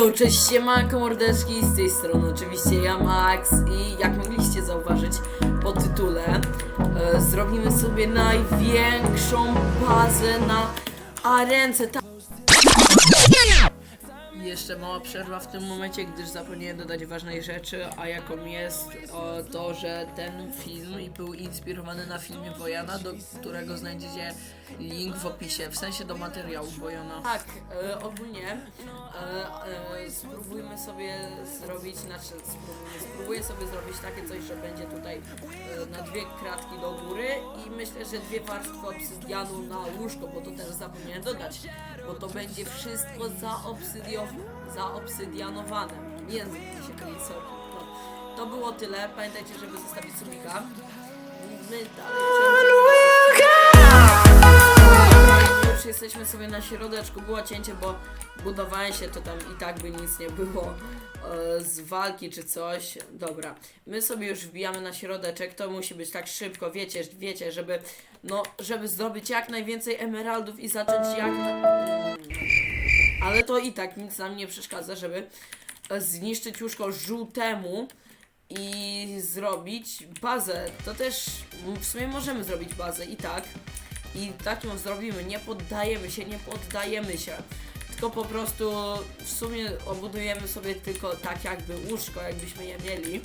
Yo, cześć, siemanko mordeczki, z tej strony oczywiście ja Max i jak mogliście zauważyć po tytule e, zrobimy sobie największą bazę na arence. Ta... Jeszcze mała przerwa w tym momencie, gdyż zapomniałem dodać ważnej rzeczy, a jaką jest to, że ten film był inspirowany na filmie Wojana, do którego znajdziecie link w opisie, w sensie do materiału Wojana. Tak, e, ogólnie e, e, spróbujmy sobie zrobić, znaczy spróbujmy, spróbuję sobie zrobić takie coś, że będzie tutaj e, na dwie kratki do góry i myślę, że dwie warstwy obsydianu na łóżko, bo to też zapomniałem dodać, bo to będzie wszystko zaobsydio, zaobsydianowane. Język mi się myli, sorry. To było tyle, pamiętajcie, żeby zostawić subika. My dalej jesteśmy sobie na środeczku, było cięcie, bo budowałem się, to tam i tak by nic nie było e, z walki czy coś. Dobra, my sobie już wbijamy na środeczek, to musi być tak szybko, wiecie, wiecie, żeby, no, żeby zdobyć jak najwięcej emeraldów i zacząć jak... Ale to i tak nic nam nie przeszkadza, żeby e, zniszczyć łóżko żółtemu i zrobić bazę. To też w sumie możemy zrobić bazę i tak. I tak ją zrobimy. Nie poddajemy się, nie poddajemy się. Tylko po prostu w sumie obudujemy sobie tylko tak jakby łóżko, jakbyśmy je mieli.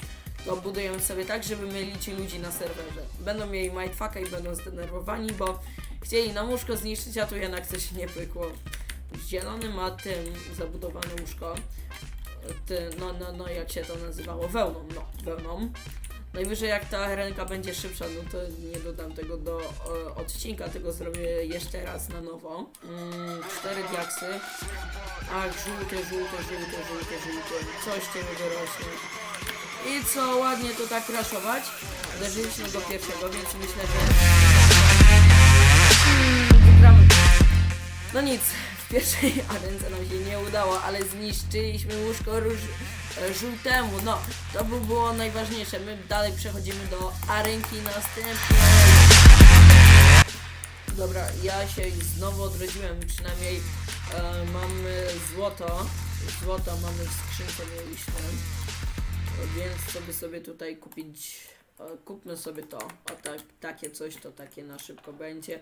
To budujemy sobie tak, żeby mylić ludzi na serwerze. Będą mieli mindfucka i będą zdenerwowani, bo chcieli nam łóżko zniszczyć, a tu jednak coś nie pykło. Zielony ma tym zabudowane łóżko. Ty, no, no, no, jak się to nazywało? Wełną, no, wełną. Najwyżej jak ta ręka będzie szybsza, no to nie dodam tego do e, odcinka, tylko zrobię jeszcze raz na nowo. Mm, cztery diaksy. A, żółte, żółte, żółte, żółte, żółte. Coś ciemnego rośnie. I co, ładnie to tak raszować. Uderzyliśmy do pierwszego, więc myślę, że... Mm, Wygramy. No nic, w pierwszej arence nam się nie udało, ale zniszczyliśmy łóżko róż, żółtemu. No, to by było najważniejsze. My dalej przechodzimy do arenki następnej. Dobra, ja się znowu odrodziłem, przynajmniej e, mamy złoto. Złoto mamy w skrzynce mieliśmy. Więc sobie sobie tutaj kupić. e, Kupmy sobie to. O tak, takie coś to takie na szybko będzie.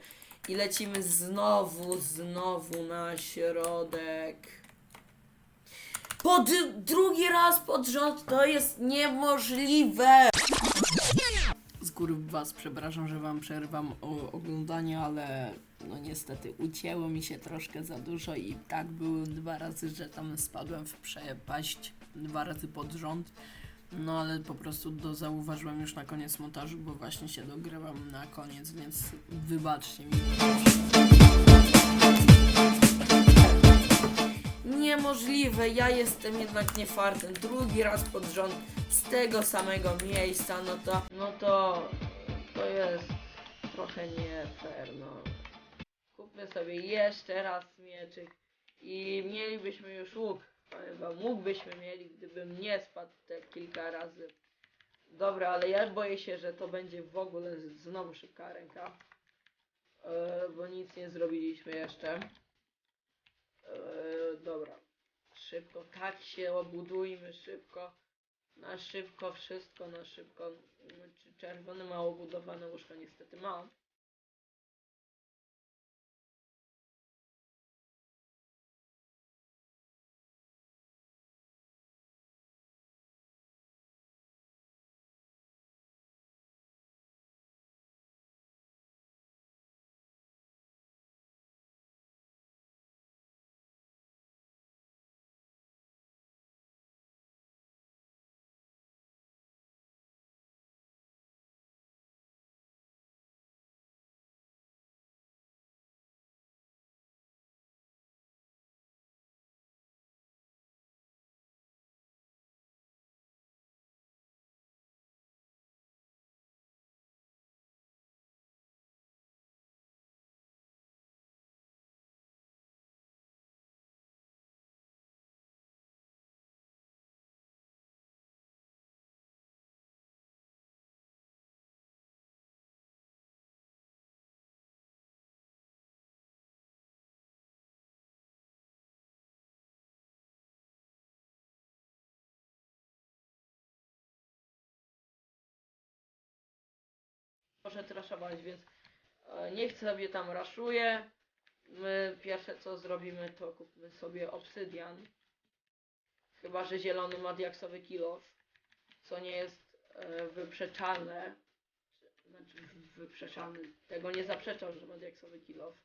I lecimy znowu, znowu na środek. Pod drugi raz pod rząd to jest niemożliwe! Z góry was przepraszam, że wam przerwam oglądanie, ale no niestety ucięło mi się troszkę za dużo i tak było dwa razy, że tam spadłem w przepaść dwa razy pod rząd. No ale po prostu do zauważyłem już na koniec montażu, bo właśnie się dogrywam na koniec, więc wybaczcie mi. Niemożliwe, ja jestem jednak nie fartem. Drugi raz pod rząd z tego samego miejsca, no to, no to, to jest trochę nie fair, no. Kupmy sobie jeszcze raz mieczyk i mielibyśmy już łuk. Chyba mógłbyśmy mieli, gdybym nie spadł te kilka razy. Dobra, ale ja boję się, że to będzie w ogóle znowu szybka ręka. E, bo nic nie zrobiliśmy jeszcze. Dobra. Szybko, tak się obudujmy, szybko. Na szybko, wszystko na szybko. Mm, Czy czerwony ma obudowane łóżko? Niestety ma. Poszedł raszować, więc e, niech sobie tam raszuje. My pierwsze co zrobimy to kupmy sobie obsydian. Chyba, że zielony ma diaksowy kilof, co nie jest e, wyprzeczalne. Znaczy wyprzeczalny. Tego nie zaprzeczał, że ma diaksowy kilof.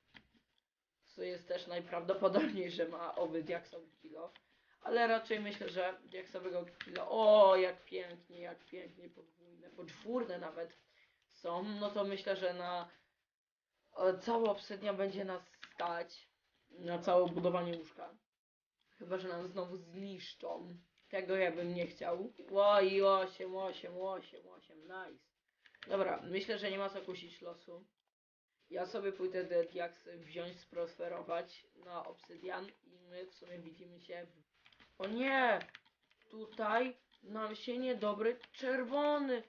Co jest też najprawdopodobniej, że ma owy diaksowy kilof. Ale raczej myślę, że diaksowego kilo. O, jak pięknie, jak pięknie, podwójne, podwórne nawet są. No to myślę, że na e, całą obsydia będzie nas stać. Na całe budowanie łóżka. Chyba, że nam znowu zniszczą. Tego ja bym nie chciał. Oj, 8, 8, 8, 8, nice. Dobra, myślę, że nie ma co kusić losu. Ja sobie pójdę diaksy wziąć, sprosferować na obsydian i my w sumie widzimy się. O nie! Tutaj nam się niedobry czerwony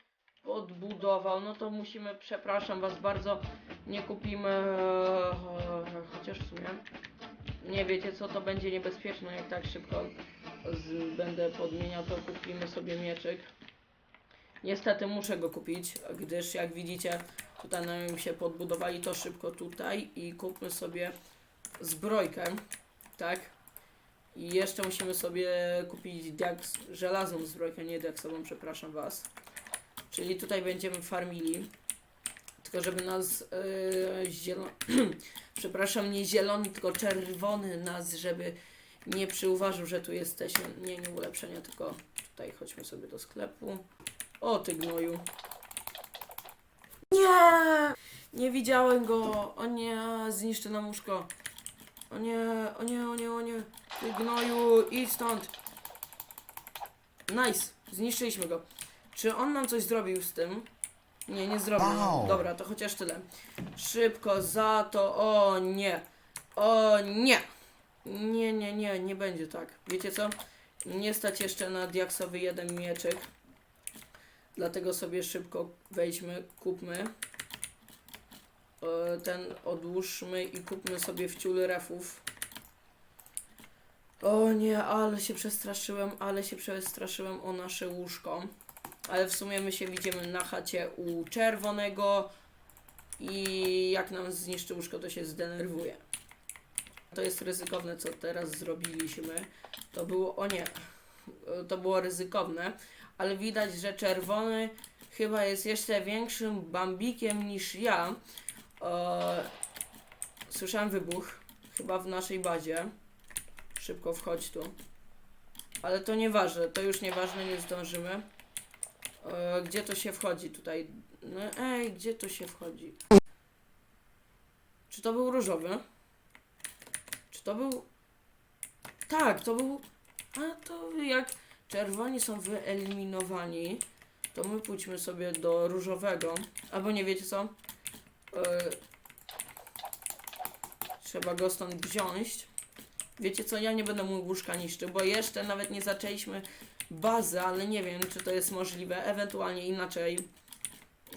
podbudował. No to musimy, przepraszam was bardzo, nie kupimy... e, Chociaż w sumie nie wiecie co, to będzie niebezpieczne jak tak szybko z, będę podmieniał, to kupimy sobie mieczyk. Niestety muszę go kupić, gdyż jak widzicie tutaj nam się podbudowali to szybko tutaj i kupmy sobie zbrojkę, tak? I jeszcze musimy sobie kupić żelazną zbrojkę, nie diaksową, przepraszam was. Czyli tutaj będziemy farmili. Tylko żeby nas yy, zielony, przepraszam, nie zielony, tylko czerwony nas, żeby nie przyuważył, że tu jesteśmy. Nie, nie ulepszenia, tylko tutaj chodźmy sobie do sklepu. O ty gnoju. Nie! Nie widziałem go. O nie, zniszczy nam łóżko. O nie, o nie, o nie, o nie. Ty gnoju, idź stąd. Nice, zniszczyliśmy go. Czy on nam coś zrobił z tym? Nie, nie zrobił. Wow. Dobra, to chociaż tyle. Szybko za to. O nie. O nie. Nie, nie, nie, nie będzie tak. Wiecie co? Nie stać jeszcze na diaksowy jeden mieczyk. Dlatego sobie szybko wejdźmy, kupmy. E, Ten odłóżmy i kupmy sobie wciół refów. O nie, ale się przestraszyłem, ale się przestraszyłem o nasze łóżko. Ale w sumie my się widzimy na chacie u czerwonego i jak nam zniszczy łóżko, to się zdenerwuje. To jest ryzykowne, co teraz zrobiliśmy. To było, o nie, to było ryzykowne, ale widać, że czerwony chyba jest jeszcze większym bambikiem niż ja. Słyszałem wybuch, chyba w naszej bazie. Szybko wchodź tu. Ale to nieważne, to już nieważne, nie zdążymy. E, gdzie to się wchodzi tutaj? No, ej, gdzie to się wchodzi? Czy to był różowy? Czy to był... Tak, to był... A to jak czerwoni są wyeliminowani, to my pójdźmy sobie do różowego. Albo nie wiecie co? E, trzeba go stąd wziąć. Wiecie co, ja nie będę mógł łóżka niszczył, bo jeszcze nawet nie zaczęliśmy bazy, ale nie wiem, czy to jest możliwe. Ewentualnie inaczej.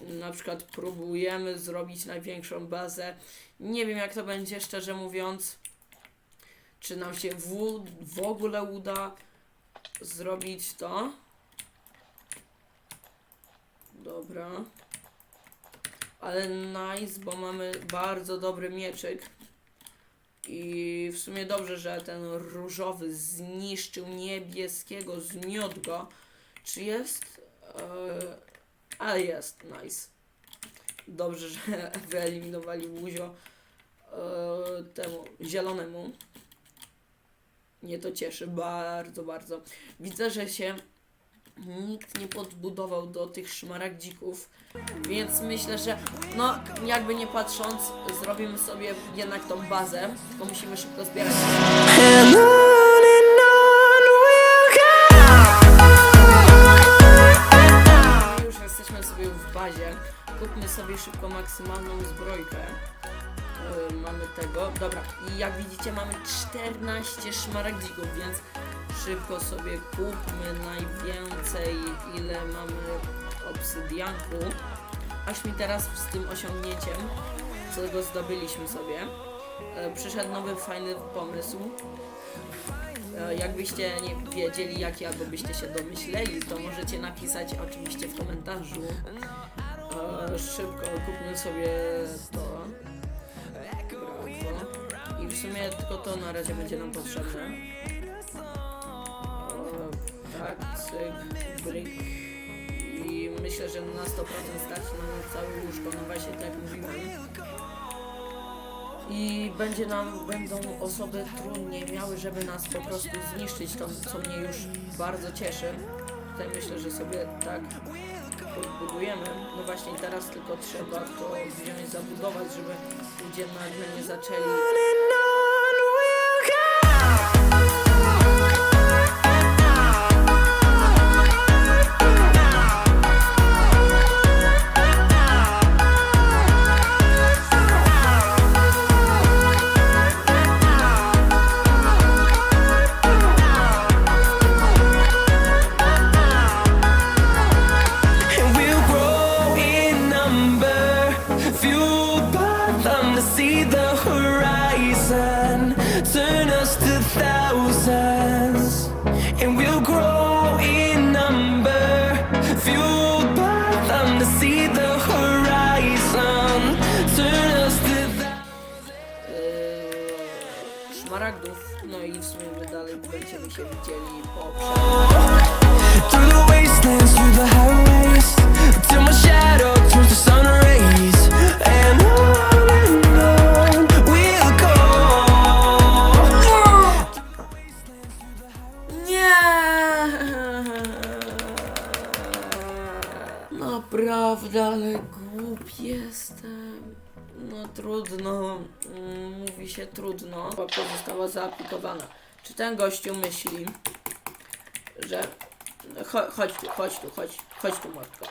Na przykład próbujemy zrobić największą bazę. Nie wiem, jak to będzie, szczerze mówiąc. Czy nam się w, w ogóle uda zrobić to. Dobra. Ale nice, bo mamy bardzo dobry mieczyk. I w sumie dobrze, że ten różowy zniszczył niebieskiego, zmiotł go. Czy jest? Eee, ale jest, nice. Dobrze, że wyeliminowali Łuzio eee, temu zielonemu. Mnie to cieszy bardzo, bardzo. Widzę, że się nikt nie podbudował do tych szmaragdzików, więc myślę, że no jakby nie patrząc, zrobimy sobie jednak tą bazę, tylko musimy szybko zbierać. Już jesteśmy sobie w bazie. Kupmy sobie szybko maksymalną zbrojkę. Yy, mamy tego. Dobra, i jak widzicie mamy 14 szmaragdzików, więc szybko sobie kupmy najwięcej, ile mamy obsydianku. Aż mi teraz z tym osiągnięciem, co go zdobyliśmy sobie, yy, przyszedł nowy fajny pomysł. E, Jakbyście nie wiedzieli jaki, albo byście się domyśleli, to możecie napisać oczywiście w komentarzu. E, szybko kupmy sobie to. Sumie tylko to na razie będzie nam potrzebne. Tak, brick. I myślę, że na 100% stać nam na całe łóżko, no właśnie tak mówiłem. I będzie nam, będą osoby trudniej miały, żeby nas po prostu zniszczyć, to co mnie już bardzo cieszy. Tutaj myślę, że sobie tak podbudujemy. No właśnie teraz tylko trzeba to wziąć, zabudować, żeby ludzie nagle nie zaczęli Nie! Naprawdę, ale głupi jestem. No trudno, mm, mówi się trudno. Łapka została zaaplikowana. Czy ten gościu myśli, że... Cho, chodź tu, chodź tu, chodź, chodź tu matko.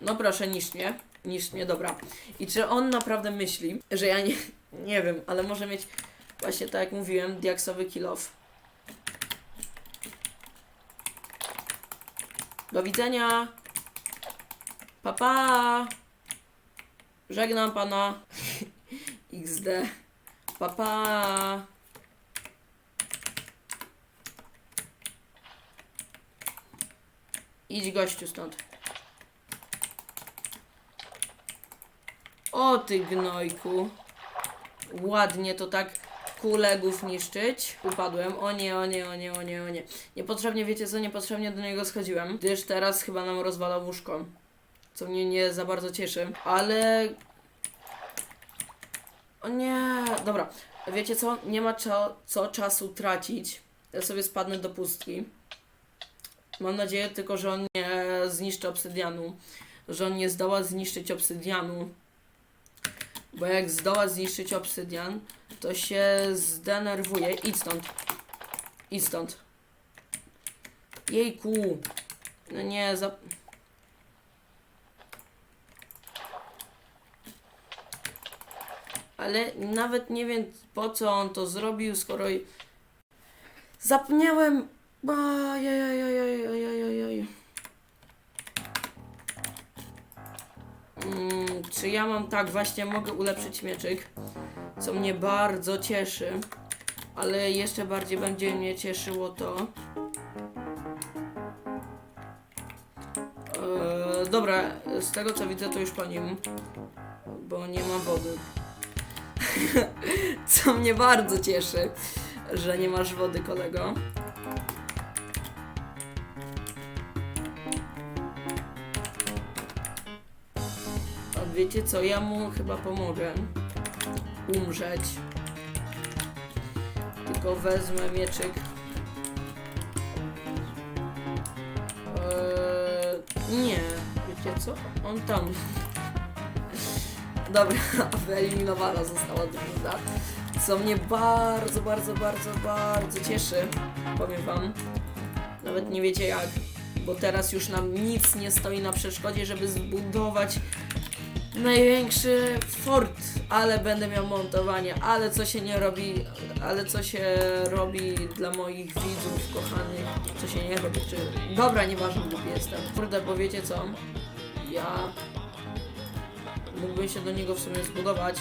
No proszę, niż mnie. Niż mnie, dobra. I czy on naprawdę myśli, że ja nie... Nie wiem, ale może mieć Właśnie tak jak mówiłem, diaksowy kill off. Do widzenia. Pa pa. Żegnam pana. XD. Pa pa. Idź gościu stąd. O ty gnojku. Ładnie to tak kolegów niszczyć. Upadłem. O nie, o nie, o nie, o nie, o nie. Niepotrzebnie, wiecie co, niepotrzebnie do niego schodziłem. Gdyż teraz chyba nam rozwala łóżko. Co mnie nie za bardzo cieszy. Ale... O nie, dobra. Wiecie co? Nie ma co czasu tracić. Ja sobie spadnę do pustki. Mam nadzieję tylko, że on nie zniszczy obsydianu. Że on nie zdoła zniszczyć obsydianu. Bo jak zdoła zniszczyć obsydian, to się zdenerwuje. Idź stąd. Idź stąd. Jejku. No nie, za... Ale nawet nie wiem po co on to zrobił, skoro... Zapomniałem... Ajajajajajajajajaj. Mm, czy ja mam tak, właśnie mogę ulepszyć mieczyk, co mnie bardzo cieszy, ale jeszcze bardziej będzie mnie cieszyło to. Eee, dobra, z tego co widzę to już po nim, bo nie ma wody. co mnie bardzo cieszy, że nie masz wody kolego. A wiecie co, ja mu chyba pomogę umrzeć. Tylko wezmę mieczyk. Eee, nie, wiecie co? On tam. Dobra, wyeliminowana została drużyna. Co mnie bardzo, bardzo, bardzo, bardzo cieszy. Powiem wam. Nawet nie wiecie jak. Bo teraz już nam nic nie stoi na przeszkodzie, żeby zbudować największy fort, ale będę miał montowanie, ale co się nie robi, ale co się robi dla moich widzów kochanych, co się nie robi, czy... Dobra, nieważne, głupi jestem. Kurde, bo wiecie co? Ja... Mógłbym się do niego w sumie zbudować.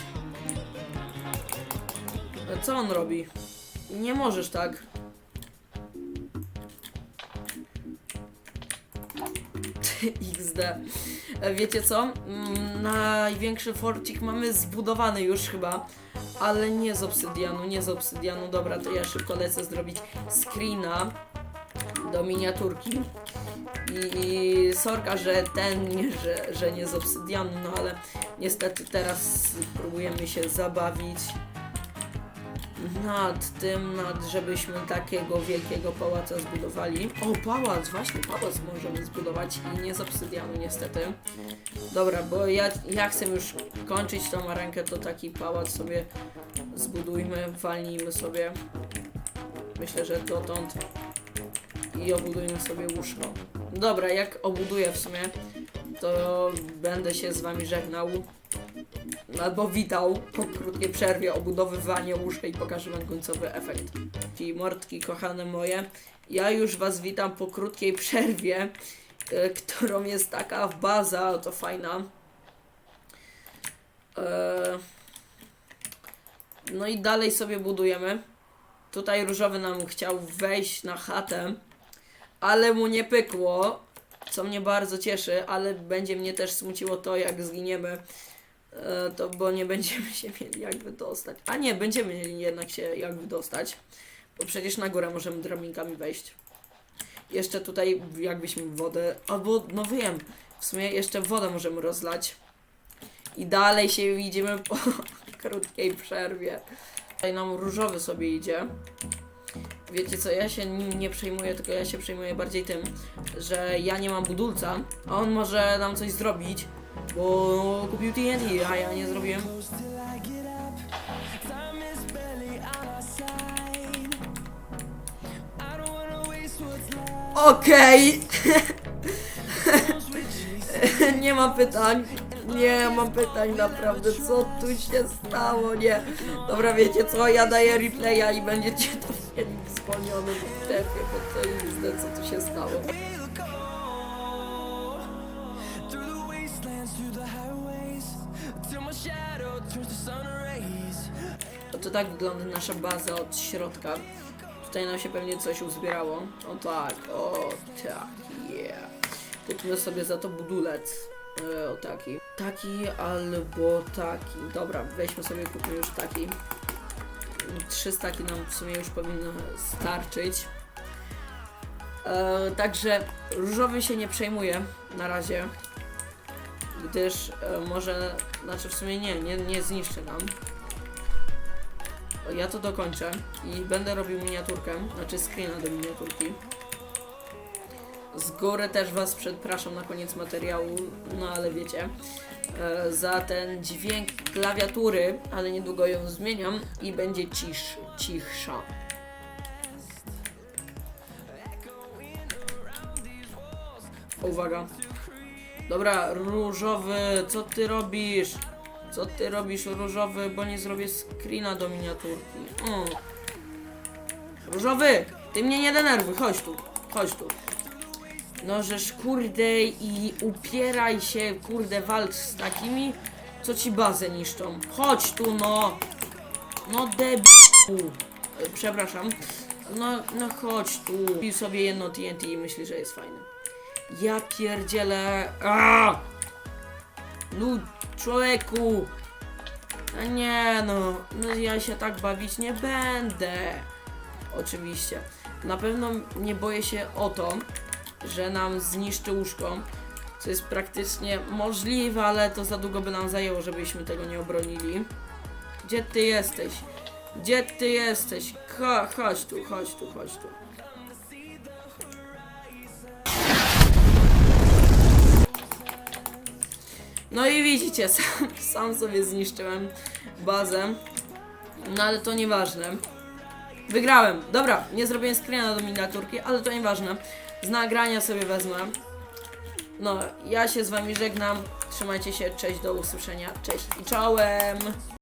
Co on robi? Nie możesz tak. XD. E, Wiecie co? Mm, Największy forcik mamy zbudowany już chyba, ale nie z obsydianu, nie z obsydianu. Dobra, to ja szybko lecę zrobić screena do miniaturki. I sorka, że ten, że, że nie z obsydianu, no ale niestety teraz próbujemy się zabawić nad tym, nad żebyśmy takiego wielkiego pałaca zbudowali. O, pałac, właśnie pałac możemy zbudować i nie z obsydianu niestety. Dobra, bo ja, ja chcę już kończyć tą arenkę, to taki pałac sobie zbudujmy, walnijmy sobie. Myślę, że dotąd i obudujmy sobie łóżko. Dobra, jak obuduję w sumie, to będę się z wami żegnał. Albo witał po krótkiej przerwie obudowywanie łóżka i pokażę wam końcowy efekt. Ci mordki kochane moje, ja już was witam po krótkiej przerwie, e, którą jest taka baza, to fajna. E, no i dalej sobie budujemy. Tutaj różowy nam chciał wejść na chatę, ale mu nie pykło, co mnie bardzo cieszy, ale będzie mnie też smuciło to, jak zginiemy, e, to bo nie będziemy się mieli jak wydostać. A nie, będziemy mieli jednak się jak wydostać, bo przecież na górę możemy drabinkami wejść. Jeszcze tutaj jakbyśmy wodę, albo no wiem, w sumie jeszcze wodę możemy rozlać. I dalej się widzimy po krótkiej przerwie. Tutaj nam różowy sobie idzie. Wiecie co, ja się nim nie przejmuję, tylko ja się przejmuję bardziej tym, że ja nie mam budulca, a on może nam coś zrobić, bo kupił TNT, a ja nie zrobiłem. Okej, chasing. nie ma pytań. Nie mam pytań naprawdę, co tu się stało, nie. Dobra, wiecie co, ja daję replaya i będziecie to mieli w wspomnianym trefie, bo to jest co tu się stało. To tak wygląda nasza baza od środka. Tutaj nam się pewnie coś uzbierało. O tak, o tak, yeah. Kupmy sobie za to budulec. E, o taki. Taki albo taki. Dobra, weźmy sobie, kupmy już taki. Trzy staki nam w sumie już powinno starczyć. E, także różowy się nie przejmuje na razie. Gdyż e, może, znaczy w sumie nie, nie, nie zniszczy nam. Ja to dokończę i będę robił miniaturkę, znaczy screena do miniaturki. Z góry też Was przepraszam na koniec materiału, no ale wiecie, e, za ten dźwięk klawiatury, ale niedługo ją zmieniam i będzie cisz, cichsza. Uwaga. Dobra, różowy, co ty robisz? Co ty robisz, różowy, bo nie zrobię screena do miniaturki. O. Różowy, ty mnie nie denerwuj, chodź tu, chodź tu. No żeż kurde i upieraj się, kurde, walcz z takimi, co ci bazę niszczą. Chodź tu, no. No debilu. E, Przepraszam. No, no chodź tu. Pił sobie jedno TNT i myśli, że jest fajny. Ja pierdzielę. Aaaa! Lud, człowieku! A nie no, no ja się tak bawić nie będę. Oczywiście. Na pewno nie boję się o to, że nam zniszczy łóżko, co jest praktycznie możliwe, ale to za długo by nam zajęło, żebyśmy tego nie obronili. Gdzie ty jesteś? Gdzie ty jesteś? Cho, chodź tu, chodź tu, chodź tu. No i widzicie, sam, sam sobie zniszczyłem bazę. No ale to nieważne. Wygrałem. Dobra, nie zrobiłem screena do miniaturki, ale to nieważne. Z nagrania sobie wezmę. No, ja się z wami żegnam. Trzymajcie się, cześć, do usłyszenia. Cześć i czołem.